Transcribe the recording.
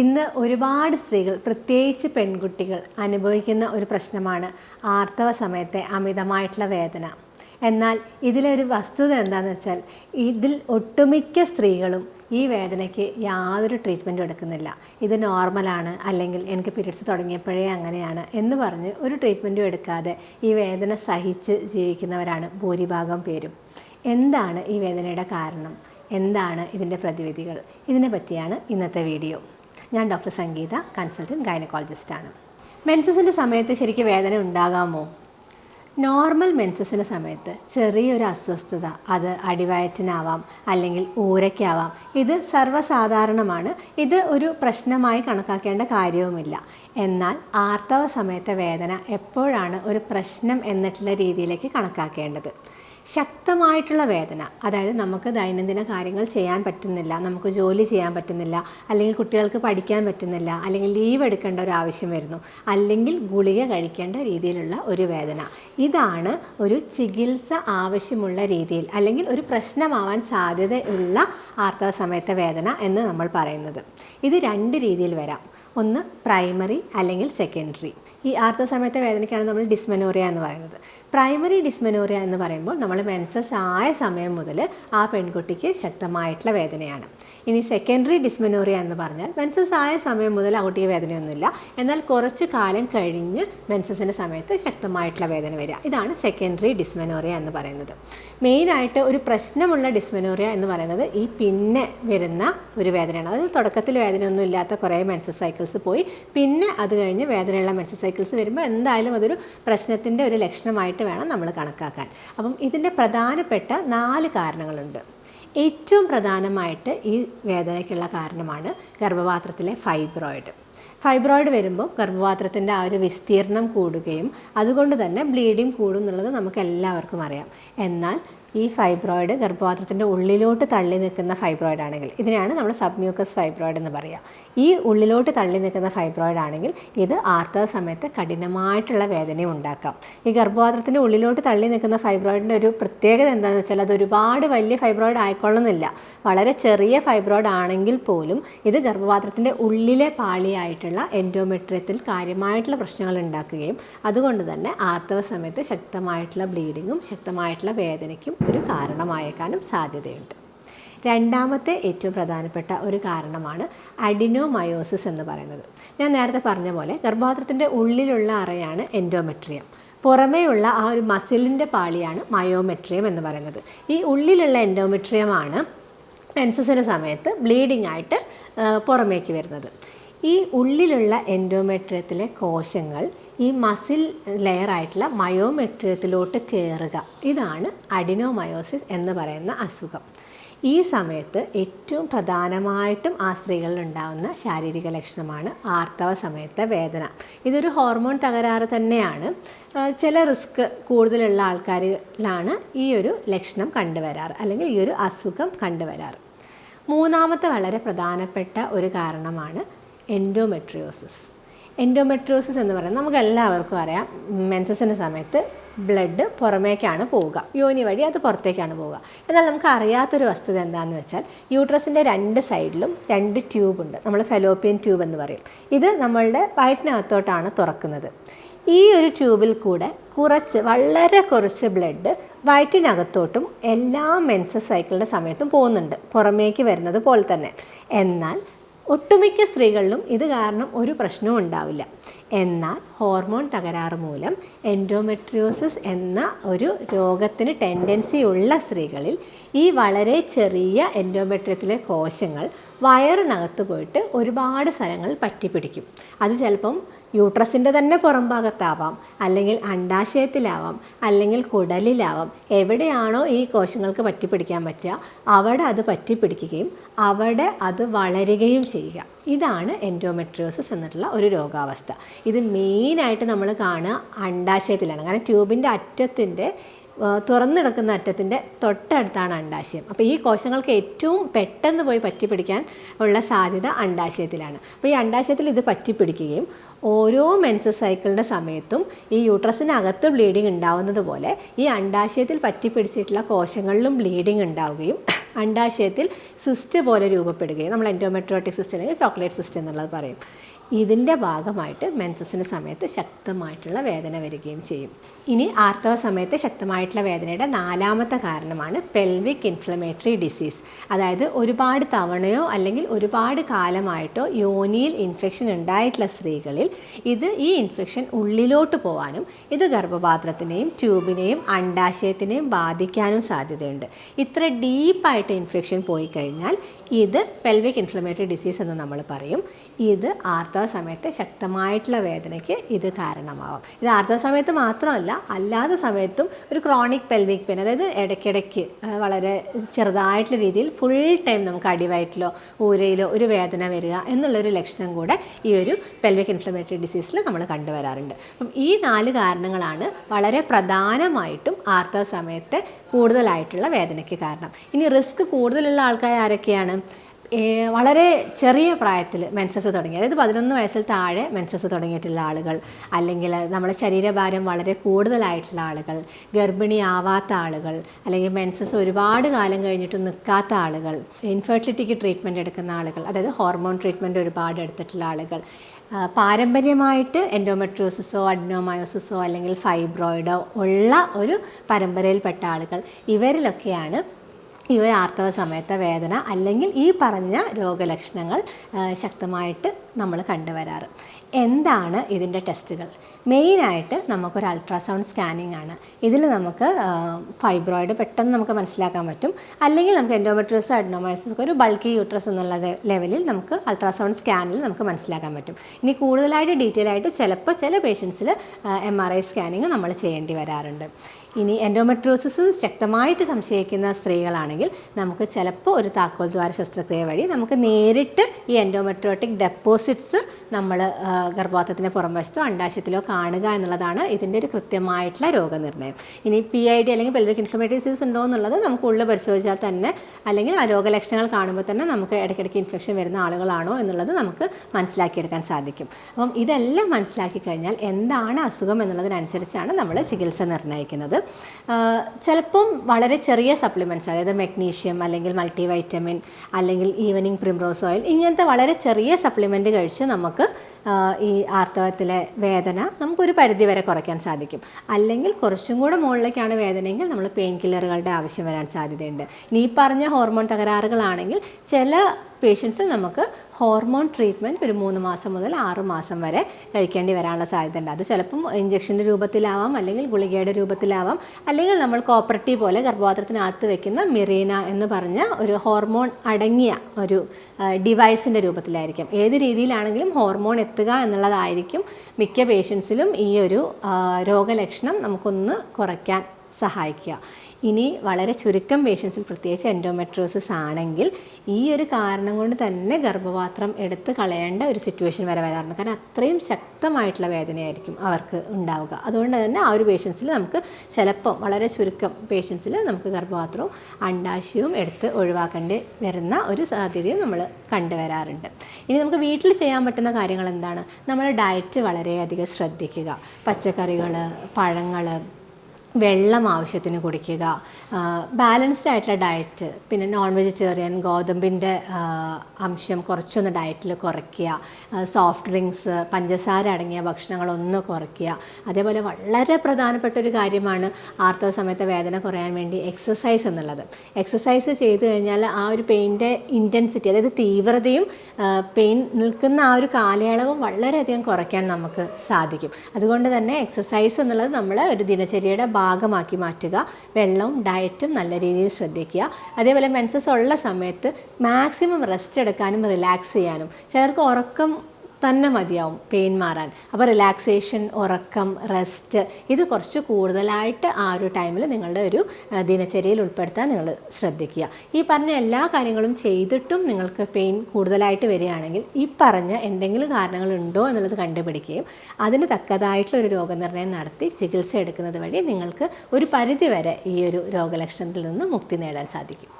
ഇന്ന് ഒരുപാട് സ്ത്രീകൾ പ്രത്യേകിച്ച് പെൺകുട്ടികൾ അനുഭവിക്കുന്ന ഒരു പ്രശ്നമാണ് ആർത്തവ സമയത്തെ അമിതമായിട്ടുള്ള വേദന. എന്നാൽ ഇതിലൊരു വസ്തുത എന്താണെന്ന് വെച്ചാൽ ഇതിൽ ഒട്ടുമിക്ക സ്ത്രീകളും ഈ വേദനയ്ക്ക് യാതൊരു ട്രീറ്റ്മെന്റും എടുക്കുന്നില്ല. ഇത് നോർമലാണ് അല്ലെങ്കിൽ എനിക്ക് പിരീഡ്സ് തുടങ്ങിയപ്പോഴേ അങ്ങനെയാണ് എന്ന് പറഞ്ഞ് ഒരു ട്രീറ്റ്മെന്റും എടുക്കാതെ ഈ വേദന സഹിച്ച് ജീവിക്കുന്നവരാണ് ഭൂരിഭാഗം പേരും. എന്താണ് ഈ വേദനയുടെ കാരണം? എന്താണ് ഇതിന്റെ പ്രതിവിധികൾ? ഇതിനെ പറ്റിയാണ് ഇന്നത്തെ വീഡിയോ. ഞാൻ ഡോക്ടർ സംഗീത കൺസൾട്ടന്റ് ഗൈനക്കോളജിസ്റ്റാണ്. മെൻസസിന്റെ സമയത്ത് ശരിക്കും വേദന ഉണ്ടാകാമോ? നോർമൽ മെൻസസിന്റെ സമയത്ത് ചെറിയൊരു അസ്വസ്ഥത അത് അടിവയറ്റിനാവാം അല്ലെങ്കിൽ ഊരയ്ക്കാവാം. ഇത് സർവസാധാരണമാണ്. ഇത് ഒരു പ്രശ്നമായി കണക്കാക്കേണ്ട കാര്യവുമില്ല. എന്നാൽ ആർത്തവ സമയത്തെ വേദന എപ്പോഴാണ് ഒരു പ്രശ്നം എന്നിട്ടുള്ള രീതിയിലേക്ക് കണക്കാക്കേണ്ടത്? ശക്തമായിട്ടുള്ള വേദന. അതായത് നമുക്ക് ദൈനംദിന കാര്യങ്ങൾ ചെയ്യാൻ പറ്റുന്നില്ല നമുക്ക് ജോലി ചെയ്യാൻ പറ്റുന്നില്ല അല്ലെങ്കിൽ കുട്ടികൾക്ക് പഠിക്കാൻ പറ്റുന്നില്ല അല്ലെങ്കിൽ ലീവ് എടുക്കേണ്ട ഒരു ആവശ്യം വരുന്നു അല്ലെങ്കിൽ ഗുളിക കഴിക്കേണ്ട രീതിയിലുള്ള ഒരു വേദന. ഇതാണ് ഒരു ചികിത്സ ആവശ്യമുള്ള രീതിയിൽ അല്ലെങ്കിൽ ഒരു പ്രശ്നമാവാൻ സാധ്യതയുള്ള ആർത്തവ സമയത്തെ വേദന എന്ന് നമ്മൾ പറയുന്നത്. ഇത് രണ്ട് രീതിയിൽ വരാം. ഒന്ന് പ്രൈമറി അല്ലെങ്കിൽ സെക്കൻഡറി. ഈ ആർത്തവ സമയത്തെ വേദനയ്ക്കാണ് നമ്മൾ ഡിസ്മെനോറിയ എന്ന് പറയുന്നത്. പ്രൈമറി ഡിസ്മെനോറിയ എന്ന് പറയുമ്പോൾ നമ്മൾ മെൻസസ് ആയ സമയം മുതൽ ആ പെൺകുട്ടിക്ക് ശക്തമായിട്ടുള്ള വേദനയാണ്. ഇനി സെക്കൻഡറി ഡിസ്മെനോറിയ എന്ന് പറഞ്ഞാൽ മെൻസസ് ആയ സമയം മുതൽ ആ വേദനയൊന്നുമില്ല. എന്നാൽ കുറച്ച് കാലം കഴിഞ്ഞ് മെൻസസിന്റെ സമയത്ത് ശക്തമായിട്ടുള്ള വേദന വരിക. ഇതാണ് സെക്കൻഡറി ഡിസ്മെനോറിയ എന്ന് പറയുന്നത്. മെയിനായിട്ട് ഒരു പ്രശ്നമുള്ള ഡിസ്മെനോറിയ എന്ന് പറയുന്നത് ഈ പിന്നെ വരുന്ന ഒരു വേദനയാണ്. അതായത് തുടക്കത്തിൽ വേദനയൊന്നും ഇല്ലാത്ത കുറേ മെൻസസ് സൈക്കിൾസ് പോയി. പിന്നെ അത് കഴിഞ്ഞ് വേദനയുള്ള മെൻസസ് സൈക്കിൾസ് വരുമ്പോൾ എന്തായാലും അതൊരു പ്രശ്നത്തിന്റെ ഒരു ലക്ഷണമായിട്ട് വേണം നമ്മൾ കണക്കാക്കാൻ. അപ്പം ഇതിന്റെ പ്രധാനപ്പെട്ട നാല് കാരണങ്ങളുണ്ട്. ഏറ്റവും പ്രധാനമായിട്ട് ഈ വേദനയ്ക്കുള്ള കാരണമാണ് ഗർഭപാത്രത്തിലെ ഫൈബ്രോയിഡ് ഫൈബ്രോയിഡ് വരുമ്പോൾ ഗർഭപാത്രത്തിന്റെ ആ ഒരു വിസ്തീർണം കൂടുകയും അതുകൊണ്ട് തന്നെ ബ്ലീഡിങ് കൂടും എന്നുള്ളത് നമുക്ക് എല്ലാവർക്കും അറിയാം. എന്നാൽ ഈ ഫൈബ്രോയിഡ് ഗർഭപാത്രത്തിന്റെ ഉള്ളിലോട്ട് തള്ളി നിൽക്കുന്ന ഫൈബ്രോയിഡ് ആണെങ്കിൽ ഇതിനെയാണ് നമ്മൾ സബ്മ്യൂക്കസ് ഫൈബ്രോയിഡ് എന്ന് പറയുക ഈ ഉള്ളിലോട്ട് തള്ളി നിൽക്കുന്ന ഫൈബ്രോയിഡ് ആണെങ്കിൽ ഇത് ആർത്തവ സമയത്ത് കഠിനമായിട്ടുള്ള വേദനയും ഉണ്ടാക്കാം. ഈ ഗർഭപാത്രത്തിന്റെ ഉള്ളിലോട്ട് തള്ളി നിൽക്കുന്ന ഫൈബ്രോയിഡിന്റെ ഒരു പ്രത്യേകത എന്താണെന്ന് വെച്ചാൽ അത് ഒരുപാട് വലിയ ഫൈബ്രോയിഡ് ആയിക്കൊള്ളുന്നില്ല. വളരെ ചെറിയ ഫൈബ്രോയിഡ് ആണെങ്കിൽ പോലും ഇത് ഗർഭപാത്രത്തിന്റെ ഉള്ളിലെ പാളിയായിട്ടുള്ള എൻഡോമെട്രിയത്തിൽ കാര്യമായിട്ടുള്ള പ്രശ്നങ്ങൾ ഉണ്ടാക്കുകയും അതുകൊണ്ട് തന്നെ ആർത്തവ സമയത്ത് ശക്തമായിട്ടുള്ള ബ്ലീഡിങ്ങും ശക്തമായിട്ടുള്ള വേദനയ്ക്കും ഒരു കാരണമായേക്കാനും സാധ്യതയുണ്ട്. രണ്ടാമത്തെ ഏറ്റവും പ്രധാനപ്പെട്ട ഒരു കാരണമാണ് അഡിനോമയോസിസ് എന്ന് പറയുന്നത്. ഞാൻ നേരത്തെ പറഞ്ഞ പോലെ ഗർഭപാത്രത്തിന്റെ ഉള്ളിലുള്ള അറയാണ് എൻഡോമെട്രിയം. പുറമേയുള്ള ആ ഒരു മസിലിന്റെ പാളിയാണ് മയോമെട്രിയം എന്ന് പറയുന്നത്. ഈ ഉള്ളിലുള്ള എൻഡോമെട്രിയമാണ് മെൻസസിന്റെ സമയത്ത് ബ്ലീഡിംഗ് ആയിട്ട് പുറമേക്ക് വരുന്നത്. ഈ ഉള്ളിലുള്ള എൻഡോമെട്രിയത്തിലെ കോശങ്ങൾ ഈ മസിൽ ലെയറായിട്ടുള്ള മയോമെട്രിയത്തിലോട്ട് കയറുക ഇതാണ് അഡിനോമയോസിസ് എന്ന് പറയുന്ന അസുഖം. ഈ സമയത്ത് ഏറ്റവും പ്രധാനമായിട്ടും ആ സ്ത്രീകളിൽ ഉണ്ടാകുന്ന ശാരീരിക ലക്ഷണമാണ് ആർത്തവ സമയത്തെ വേദന. ഇതൊരു ഹോർമോൺ തകരാറ് തന്നെയാണ്. ചില റിസ്ക് കൂടുതലുള്ള ആൾക്കാരിലാണ് ഈ ഒരു ലക്ഷണം കണ്ടുവരാറ് അല്ലെങ്കിൽ ഈ ഒരു അസുഖം കണ്ടുവരാറ്. മൂന്നാമത്തെ വളരെ പ്രധാനപ്പെട്ട ഒരു കാരണമാണ് എൻഡോമെട്രിയോസിസ് എൻഡോമെട്രിയോസിസ് എന്ന് പറയുന്നത് നമുക്ക് എല്ലാവർക്കും അറിയാം. മെൻസസിന്റെ സമയത്ത് ബ്ലഡ് പുറമേക്കാണ് പോവുക. യോനി വഴി അത് പുറത്തേക്കാണ് പോവുക. എന്നാൽ നമുക്ക് അറിയാത്തൊരു വസ്തുത എന്താണെന്ന് വെച്ചാൽ യൂട്രസിന്റെ രണ്ട് സൈഡിലും രണ്ട് ട്യൂബ് ഉണ്ട്. നമ്മൾ ഫെലോപ്പിയൻ ട്യൂബ് എന്ന് പറയും. ഇത് നമ്മളുടെ വയറ്റിനകത്തോട്ടാണ് തുറക്കുന്നത്. ഈ ഒരു ട്യൂബിൽ കൂടെ കുറച്ച് വളരെ കുറച്ച് ബ്ലഡ് വയറ്റിനകത്തോട്ടും എല്ലാ മെൻസസ് സൈക്കിളിന്റെ സമയത്തും പോകുന്നുണ്ട്. പുറമേക്ക് വരുന്നത് പോലെ തന്നെ. എന്നാൽ ഒട്ടുമിക്ക സ്ത്രീകളിലും ഇത് കാരണം ഒരു പ്രശ്നവും ഉണ്ടാവില്ല. എന്നാൽ ഹോർമോൺ തകരാറ് മൂലം എൻഡോമെട്രിയോസിസ് എന്ന ഒരു രോഗത്തിന് ടെൻഡൻസി ഉള്ള സ്ത്രീകളിൽ ഈ വളരെ ചെറിയ എൻഡോമെട്രിയത്തിലെ കോശങ്ങൾ വയറിനകത്ത് പോയിട്ട് ഒരുപാട് സ്ഥലങ്ങൾ പറ്റിപ്പിടിക്കും. അത് ചിലപ്പം യൂട്രസിന്റെ തന്നെ പുറം ഭാഗത്താവാം അല്ലെങ്കിൽ അണ്ടാശയത്തിലാവാം അല്ലെങ്കിൽ കുടലിലാവാം. എവിടെയാണോ ഈ കോശങ്ങൾക്ക് പറ്റിപ്പിടിക്കാൻ പറ്റുക അവിടെ അത് പറ്റിപ്പിടിക്കുകയും അവിടെ അത് വളരുകയും ചെയ്യുക. ഇതാണ് എൻഡോമെട്രിയോസിസ് എന്നിട്ടുള്ള ഒരു രോഗാവസ്ഥ. ഇത് മെയിനായിട്ട് നമ്മൾ കാണുക അണ്ടാശയത്തിലാണ്. കാരണം ട്യൂബിന്റെ അറ്റത്തിന്റെ തുറന്നു കിടക്കുന്ന അറ്റത്തിന്റെ തൊട്ടടുത്താണ് അണ്ടാശയം. അപ്പോൾ ഈ കോശങ്ങൾക്ക് ഏറ്റവും പെട്ടെന്ന് പോയി പറ്റിപ്പിടിക്കാൻ ഉള്ള സാധ്യത അണ്ടാശയത്തിലാണ്. അപ്പോൾ ഈ അണ്ടാശയത്തിൽ ഇത് പറ്റിപ്പിടിക്കുകയും ഓരോ മെൻസസ് സൈക്കിളിന്റെ സമയത്തും ഈ യൂട്രസിനകത്ത് ബ്ലീഡിങ് ഉണ്ടാവുന്നത് പോലെ ഈ അണ്ടാശയത്തിൽ പറ്റിപ്പിടിച്ചിട്ടുള്ള കോശങ്ങളിലും ബ്ലീഡിങ് ഉണ്ടാവുകയും അണ്ടാശയത്തിൽ സിസ്റ്റ് പോലെ രൂപപ്പെടുകയും നമ്മൾ എൻഡോമെട്രോട്ടിക് സിസ്റ്റ് അല്ലെങ്കിൽ ചോക്ലേറ്റ് സിസ്റ്റ് എന്നുള്ളത് പറയും. ഇതിന്റെ ഭാഗമായിട്ട് മെൻസസിന്റെ സമയത്ത് ശക്തമായിട്ടുള്ള വേദന വരികയും ചെയ്യും. ഇനി ആർത്തവ സമയത്ത് ശക്തമായിട്ടുള്ള വേദനയുടെ നാലാമത്തെ കാരണമാണ് പെൽവിക് ഇൻഫ്ലമേറ്ററി ഡിസീസ് അതായത് ഒരുപാട് തവണയോ അല്ലെങ്കിൽ ഒരുപാട് കാലമായിട്ടോ യോനിയിൽ ഇൻഫെക്ഷൻ ഉണ്ടായിട്ടുള്ള സ്ത്രീകളിൽ ഇത് ഈ ഇൻഫെക്ഷൻ ഉള്ളിലോട്ട് പോകാനും ഇത് ഗർഭപാത്രത്തിനെയും ട്യൂബിനെയും അണ്ടാശയത്തിനെയും ബാധിക്കാനും സാധ്യതയുണ്ട്. ഇത്ര ഡീപ്പായിട്ട് ഇൻഫെക്ഷൻ പോയി കഴിഞ്ഞാൽ ഇത് പെൽവിക് ഇൻഫ്ലമേറ്ററി ഡിസീസ് എന്ന് നമ്മൾ പറയും. ഇത് ആർത്തവ സമയത്ത് ശക്തമായിട്ടുള്ള വേദനയ്ക്ക് ഇത് കാരണമാവാം. ഇത് ആർത്തവ സമയത്ത് മാത്രമല്ല അല്ലാത്ത സമയത്തും ഒരു ക്രോണിക് പെൽവിക് പെയിൻ അതായത് ഇടയ്ക്കിടയ്ക്ക് വളരെ ചെറുതായിട്ടുള്ള രീതിയിൽ ഫുൾ ടൈം നമുക്ക് അടിവയറ്റിലോ ഊരയിലോ ഒരു വേദന വരിക എന്നുള്ളൊരു ലക്ഷണം കൂടെ ഈ ഒരു പെൽവിക് ഇൻഫ്ലമേറ്ററി ഡിസീസിൽ നമ്മൾ കണ്ടുവരാറുണ്ട്. അപ്പം ഈ നാല് കാരണങ്ങളാണ് വളരെ പ്രധാനമായിട്ടും ആർത്തവ സമയത്തെ കൂടുതലായിട്ടുള്ള വേദനയ്ക്ക് കാരണം. ഇനി റിസ്ക് കൂടുതലുള്ള ആൾക്കാർ ആരൊക്കെയാണ്? വളരെ ചെറിയ പ്രായത്തിൽ മെൻസസ് തുടങ്ങി. അതായത് പതിനൊന്ന് വയസ്സിൽ താഴെ മെൻസസ് തുടങ്ങിയിട്ടുള്ള ആളുകൾ. അല്ലെങ്കിൽ നമ്മുടെ ശരീരഭാരം വളരെ കൂടുതലായിട്ടുള്ള ആളുകൾ ഗർഭിണിയാവാത്ത ആളുകൾ അല്ലെങ്കിൽ മെൻസസ് ഒരുപാട് കാലം കഴിഞ്ഞിട്ട് നിൽക്കാത്ത ആളുകൾ ഇൻഫെർട്ടിലിറ്റിക്ക് ട്രീറ്റ്മെന്റ് എടുക്കുന്ന ആളുകൾ അതായത് ഹോർമോൺ ട്രീറ്റ്മെന്റ് ഒരുപാട് എടുത്തിട്ടുള്ള ആളുകൾ. പാരമ്പര്യമായിട്ട് എൻഡോമെട്രോസിസോ അഡ്നോമയോസിസോ അല്ലെങ്കിൽ ഫൈബ്രോയിഡോ ഉള്ള ഒരു പരമ്പരയിൽപ്പെട്ട ആളുകൾ. ഇവരിലൊക്കെയാണ് ഈ ഒരു ആർത്തവ സമയത്തെ വേദന അല്ലെങ്കിൽ ഈ പറഞ്ഞ രോഗലക്ഷണങ്ങൾ ശക്തമായിട്ട് നമ്മൾ കണ്ടുവരാറ്. എന്താണ് ഇതിന്റെ ടെസ്റ്റുകൾ? മെയിനായിട്ട് നമുക്കൊരു അൾട്രാസൗണ്ട് സ്കാനിങ് ആണ്. ഇതിൽ നമുക്ക് ഫൈബ്രോയിഡ് പെട്ടെന്ന് നമുക്ക് മനസ്സിലാക്കാൻ പറ്റും. അല്ലെങ്കിൽ നമുക്ക് എൻഡോമെട്രിയോസോ അഡ്നോമൈസിസ് ഒരു ബൾക്കി യൂട്രസ് എന്നുള്ള ലെവലിൽ നമുക്ക് അൾട്രാസൗണ്ട് സ്കാനിൽ നമുക്ക് മനസ്സിലാക്കാൻ പറ്റും. ഇനി കൂടുതലായിട്ട് ഡീറ്റെയിൽ ആയിട്ട് ചിലപ്പോൾ ചില പേഷ്യൻസിൽ എം ആർ ഐ സ്കാനിങ് നമ്മൾ ചെയ്യേണ്ടി വരാറുണ്ട്. ഇനി എൻഡോമെട്രോസിസ് ശക്തമായിട്ട് സംശയിക്കുന്ന സ്ത്രീകളാണെങ്കിൽ നമുക്ക് ചിലപ്പോൾ ഒരു താക്കോൽ ദ്വാര ശസ്ത്രക്രിയ വഴി നമുക്ക് നേരിട്ട് ഈ എൻഡോമെട്രോട്ടിക് ഡെപ്പോസിറ്റ്സ് നമ്മൾ ഗർഭപാത്രത്തിന്റെ പുറംവശത്തോ അണ്ടാശയത്തിലോ കാണുക എന്നുള്ളതാണ് ഇതിന്റെ ഒരു കൃത്യമായിട്ടുള്ള രോഗനിർണയം. ഇനി പി ഐ ഡി അല്ലെങ്കിൽ പെൽവിക് ഇൻഫ്ലമേറ്ററി ഡിസീസ് ഉണ്ടോ എന്നുള്ളത് നമുക്ക് ഉള്ളിൽ പരിശോധിച്ചാൽ തന്നെ അല്ലെങ്കിൽ ആ രോഗലക്ഷണങ്ങൾ കാണുമ്പോൾ തന്നെ നമുക്ക് ഇടയ്ക്കിടയ്ക്ക് ഇൻഫെക്ഷൻ വരുന്ന ആളുകളാണോ എന്നുള്ളത് നമുക്ക് മനസ്സിലാക്കിയെടുക്കാൻ സാധിക്കും. അപ്പം ഇതെല്ലാം മനസ്സിലാക്കി കഴിഞ്ഞാൽ എന്താണ് അസുഖം എന്നുള്ളതിനനുസരിച്ചാണ് നമ്മൾ ചികിത്സ നിർണയിക്കുന്നത്. ചിലപ്പം വളരെ ചെറിയ സപ്ലിമെന്റ്സ് അതായത് മെഗ്നീഷ്യം അല്ലെങ്കിൽ മൾട്ടി വൈറ്റമിൻ അല്ലെങ്കിൽ ഈവനിങ് പ്രിംറോസ് ഓയിൽ ഇങ്ങനത്തെ വളരെ ചെറിയ സപ്ലിമെന്റ് കഴിച്ച് നമുക്ക് ഈ ആർത്തവത്തിലെ വേദന നമുക്കൊരു പരിധി വരെ കുറയ്ക്കാൻ സാധിക്കും. അല്ലെങ്കിൽ കുറച്ചും കൂടെ മുകളിലേക്കാണ് വേദനയെങ്കിൽ നമ്മൾ പെയിൻ കില്ലറുകളുടെ ആവശ്യം വരാൻ സാധ്യതയുണ്ട്. ഇനി ഈ പറഞ്ഞ ഹോർമോൺ തകരാറുകളാണെങ്കിൽ ചില പേഷ്യൻസിൽ നമുക്ക് ഹോർമോൺ ട്രീറ്റ്മെന്റ് ഒരു മൂന്ന് മാസം മുതൽ ആറ് മാസം വരെ കഴിക്കേണ്ടി വരാനുള്ള സാധ്യതയുണ്ട്. അത് ചിലപ്പം ഇഞ്ചക്ഷന്റെ രൂപത്തിലാവാം അല്ലെങ്കിൽ ഗുളികയുടെ രൂപത്തിലാവാം അല്ലെങ്കിൽ നമ്മൾ കോപ്പറേറ്റീവ് പോലെ ഗർഭപാത്രത്തിനകത്ത് വെക്കുന്ന മിറീന എന്ന് പറഞ്ഞ ഒരു ഹോർമോൺ അടങ്ങിയ ഒരു ഡിവൈസിന്റെ രൂപത്തിലായിരിക്കും. ഏത് രീതിയിലാണെങ്കിലും ഹോർമോൺ എത്തുക എന്നുള്ളതായിരിക്കും മിക്ക പേഷ്യൻസിലും ഈ ഒരു രോഗലക്ഷണം നമുക്കൊന്ന് കുറയ്ക്കാൻ സഹായിക്കുക. ഇനി വളരെ ചുരുക്കം പേഷ്യൻസിൽ പ്രത്യേകിച്ച് എൻഡോമെട്രോസിസ് ആണെങ്കിൽ ഈ ഒരു കാരണം കൊണ്ട് തന്നെ ഗർഭപാത്രം എടുത്ത് കളയേണ്ട ഒരു സിറ്റുവേഷൻ വരെ വരാറുണ്ട്. കാരണം അത്രയും ശക്തമായിട്ടുള്ള വേദനയായിരിക്കും അവർക്ക് ഉണ്ടാവുക. അതുകൊണ്ട് തന്നെ ആ ഒരു പേഷ്യൻസിൽ നമുക്ക് ചിലപ്പം വളരെ ചുരുക്കം പേഷ്യൻസിൽ നമുക്ക് ഗർഭപാത്രവും അണ്ടാശയവും എടുത്ത് ഒഴിവാക്കേണ്ടി വരുന്ന ഒരു സാധ്യതയും നമ്മൾ കണ്ടുവരാറുണ്ട്. ഇനി നമുക്ക് വീട്ടിൽ ചെയ്യാൻ പറ്റുന്ന കാര്യങ്ങൾ എന്താണ്? നമ്മൾ ഡയറ്റ് വളരെയധികം ശ്രദ്ധിക്കുക. പച്ചക്കറികൾ പഴങ്ങൾ വെള്ളം ആവശ്യത്തിന് കുടിക്കുക. ബാലൻസ്ഡ് ആയിട്ടുള്ള ഡയറ്റ് പിന്നെ നോൺ വെജിറ്റേറിയൻ ഗോതമ്പിന്റെ അംശം കുറച്ചൊന്ന് ഡയറ്റിൽ കുറയ്ക്കുക. സോഫ്റ്റ് ഡ്രിങ്ക്സ് പഞ്ചസാര അടങ്ങിയ ഭക്ഷണങ്ങളൊന്ന് കുറയ്ക്കുക. അതേപോലെ വളരെ പ്രധാനപ്പെട്ട ഒരു കാര്യമാണ് ആർത്തവ സമയത്തെ വേദന കുറയാൻ വേണ്ടി എക്സസൈസ് എന്നുള്ളത്. എക്സസൈസ് ചെയ്തു കഴിഞ്ഞാൽ ആ ഒരു പെയിന്റെ ഇന്റൻസിറ്റി അതായത് തീവ്രതയും പെയിൻ നിൽക്കുന്ന ആ ഒരു കാലയളവും വളരെയധികം കുറയ്ക്കാൻ നമുക്ക് സാധിക്കും. അതുകൊണ്ട് തന്നെ എക്സസൈസ് എന്നുള്ളത് നമ്മൾ ഒരു ദിനചര്യയുടെ ഭാഗമാക്കി മാറ്റുക. വെള്ളവും ഡയറ്റും നല്ല രീതിയിൽ ശ്രദ്ധിക്കുക. അതേപോലെ മെൻസസ് ഉള്ള സമയത്ത് മാക്സിമം റെസ്റ്റ് എടുക്കാനും റിലാക്സ് ചെയ്യാനും. ചിലർക്ക് ഉറക്കം തന്നെ മതിയാവും പെയിൻ മാറാൻ. അപ്പോൾ റിലാക്സേഷൻ ഉറക്കം റെസ്റ്റ് ഇത് കുറച്ച് കൂടുതലായിട്ട് ആ ഒരു ടൈമിൽ നിങ്ങളുടെ ഒരു ദിനചര്യയിൽ ഉൾപ്പെടുത്താൻ നിങ്ങൾ ശ്രദ്ധിക്കുക. ഈ പറഞ്ഞ എല്ലാ കാര്യങ്ങളും ചെയ്തിട്ടും നിങ്ങൾക്ക് പെയിൻ കൂടുതലായിട്ട് വരികയാണെങ്കിൽ ഈ പറഞ്ഞ എന്തെങ്കിലും കാരണങ്ങളുണ്ടോ എന്നുള്ളത് കണ്ടുപിടിക്കുകയും അതിന് തക്കതായിട്ടുള്ള ഒരു രോഗനിർണയം നടത്തി ചികിത്സ എടുക്കുന്നത് വഴി നിങ്ങൾക്ക് ഒരു പരിധിവരെ ഈ ഒരു രോഗലക്ഷണത്തിൽ നിന്ന് മുക്തി നേടാൻ സാധിക്കും.